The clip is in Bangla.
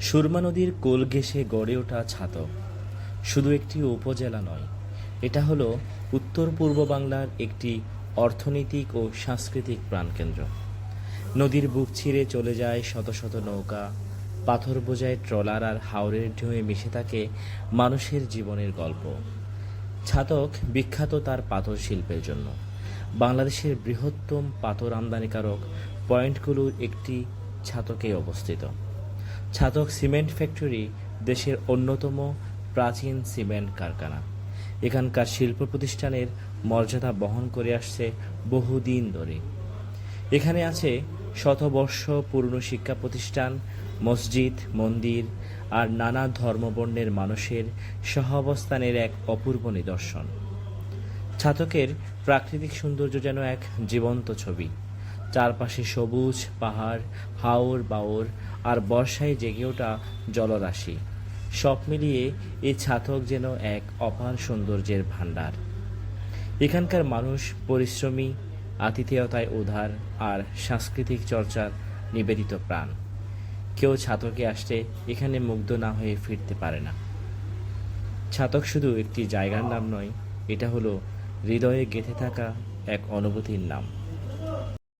সুরমা নদীর কোল ঘেঁষে গড়ে ওঠা ছাতক। শুধু একটি উপজেলা নয়, এটা হলো উত্তর পূর্ব বাংলার একটি অর্থনৈতিক ও সাংস্কৃতিক প্রাণকেন্দ্র। নদীর বুক ছিঁড়ে চলে যায় শত শত নৌকা, পাথর বোঝায় ট্রলার আর হাওরের ঢেউয়ে মিশে থাকে মানুষের জীবনের গল্প। ছাতক বিখ্যাত তার পাথর শিল্পের জন্য। বাংলাদেশের বৃহত্তম পাথর আমদানিকারক পয়েন্টগুলোর একটি ছাতকে অবস্থিত। ছাতক সিমেন্ট ফ্যাক্টরি দেশের অন্যতম প্রাচীন সিমেন্ট কারখানা। এখানকার শিল্প প্রতিষ্ঠানের মর্যাদা বহন করে আসছে বহুদিন ধরে। এখানে আছে শতবর্ষ পুরনো শিক্ষা প্রতিষ্ঠান, মসজিদ, মন্দির আর নানা ধর্মবর্ণের মানুষের সহাবস্থানের এক অপূর্ব নিদর্শন। ছাতকের প্রাকৃতিক সৌন্দর্য যেন এক জীবন্ত ছবি। চারপাশে সবুজ পাহাড়, হাওর বাওর আর বর্ষায় জেগে ওঠা জলরাশি। সব মিলিয়ে এই ছাতক যেন এক অপার সৌন্দর্যের ভাণ্ডার। এখানকার মানুষ পরিশ্রমী, আতিথেয়তায় উদার আর সাংস্কৃতিক চর্চার নিবেদিত প্রাণ। কেউ ছাতকে আসলে এখানে মুগ্ধ না হয়ে ফিরতে পারে না। ছাতক শুধু একটি জায়গার নাম নয়, এটা হলো হৃদয়ে গেঁথে থাকা এক অনুভূতির নাম।